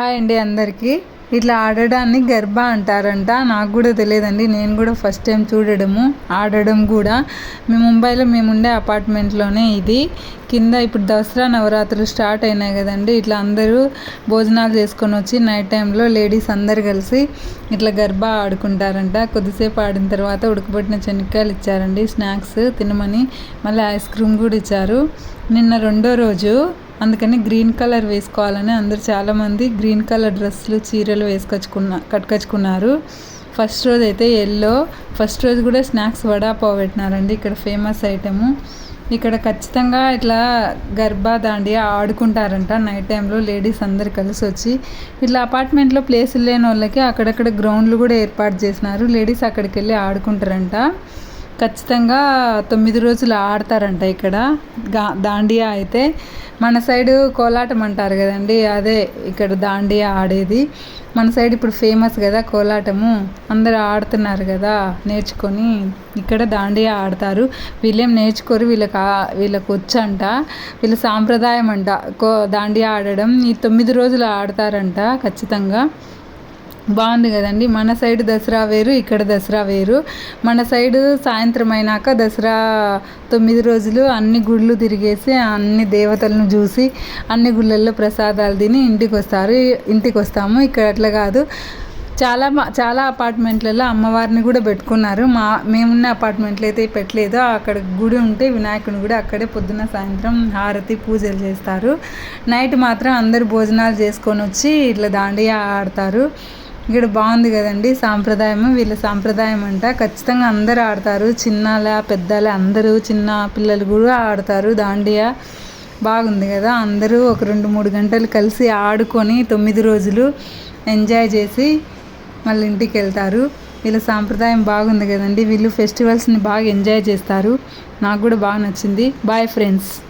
Hi అండి అందరికీ. ఇట్లా ఆడడాన్ని గర్భ అంటారంట. నాకు కూడా తెలియదండి. నేను కూడా ఫస్ట్ టైం చూడడము ఆడడం కూడా. మేము ముంబైలో మేము ఉండే అపార్ట్మెంట్లోనే ఇది. కింద ఇప్పుడు దసరా నవరాత్రులు స్టార్ట్ అయినాయి కదండి. ఇట్లా అందరూ భోజనాలు చేసుకొని వచ్చి నైట్ టైంలో లేడీస్ అందరు కలిసి ఇట్లా గర్భ ఆడుకుంటారంట. కొద్దిసేపు ఆడిన తర్వాత ఉడకబెట్టిన శనక్కాయలు ఇచ్చారండి. స్నాక్స్ తినమని మళ్ళీ ఐస్ క్రీమ్ కూడా ఇచ్చారు. నిన్న రెండో రోజు అందుకని గ్రీన్ కలర్ వేసుకోవాలని అందరు చాలామంది గ్రీన్ కలర్ డ్రెస్సులు చీరలు వేసుకొచ్చుకున్న కట్టుకొచ్చుకున్నారు. ఫస్ట్ రోజు అయితే ఎల్లో ఫస్ట్ రోజు కూడా స్నాక్స్ వడాపావ్ పెట్టినారండి. ఇక్కడ ఫేమస్ ఐటము. ఇక్కడ ఖచ్చితంగా ఇట్లా గర్భా దాండియా ఆడుకుంటారంట. నైట్ టైంలో లేడీస్ అందరు కలిసి వచ్చి ఇట్లా అపార్ట్మెంట్లో ప్లేసులు లేని వాళ్ళకి అక్కడక్కడ గ్రౌండ్లు కూడా ఏర్పాటు చేసినారు. లేడీస్ అక్కడికి వెళ్ళి ఆడుకుంటారంట. ఖచ్చితంగా తొమ్మిది రోజులు ఆడతారంట ఇక్కడ. గా దాండియా అయితే మన సైడు కోలాటం అంటారు కదండి అదే ఇక్కడ దాండియా ఆడేది. మన సైడ్ ఇప్పుడు ఫేమస్ కదా కోలాటము అందరు ఆడుతున్నారు కదా నేర్చుకొని ఇక్కడ దాండియా ఆడతారు. వీళ్ళేం నేర్చుకోరు వీళ్ళకి వీళ్ళకి వచ్చంట వీళ్ళ సాంప్రదాయం అంట. కో దాండియా ఆడడం ఈ తొమ్మిది రోజులు ఆడతారంట ఖచ్చితంగా. బాగుంది కదండి. మన సైడ్ దసరా వేరు ఇక్కడ దసరా వేరు. మన సైడ్ సాయంత్రం అయినాక దసరా తొమ్మిది రోజులు అన్ని గుళ్ళు తిరిగేసి అన్ని దేవతలను చూసి అన్ని గుళ్ళల్లో ప్రసాదాలు తిని ఇంటికి వస్తారు ఇంటికి వస్తాము ఇక్కడ అట్లా కాదు. చాలా చాలా అపార్ట్మెంట్లలో అమ్మవారిని కూడా పెట్టుకున్నారు. మా మేమున్న అపార్ట్మెంట్లో అయితే పెట్టలేదు. అక్కడ గుడి ఉంటే వినాయకుని కూడా అక్కడే పొద్దున్న సాయంత్రం హారతి పూజలు చేస్తారు. నైట్ మాత్రం అందరు భోజనాలు చేసుకొని వచ్చి ఇట్లా దాండియా ఆడతారు. ఇక్కడ బాగుంది కదండి సాంప్రదాయం వీళ్ళ సాంప్రదాయం అంట. ఖచ్చితంగా అందరూ ఆడతారు. చిన్నలా పెద్దల అందరూ చిన్న పిల్లలు కూడా ఆడతారు. దాండియా బాగుంది కదా. అందరూ ఒక రెండు మూడు గంటలు కలిసి ఆడుకొని తొమ్మిది రోజులు ఎంజాయ్ చేసి మళ్ళీ ఇంటికి వెళ్తారు. వీళ్ళ సాంప్రదాయం బాగుంది కదండి. వీళ్ళు ఫెస్టివల్స్ని బాగా ఎంజాయ్ చేస్తారు. నాకు కూడా బాగా నచ్చింది. Boy friends.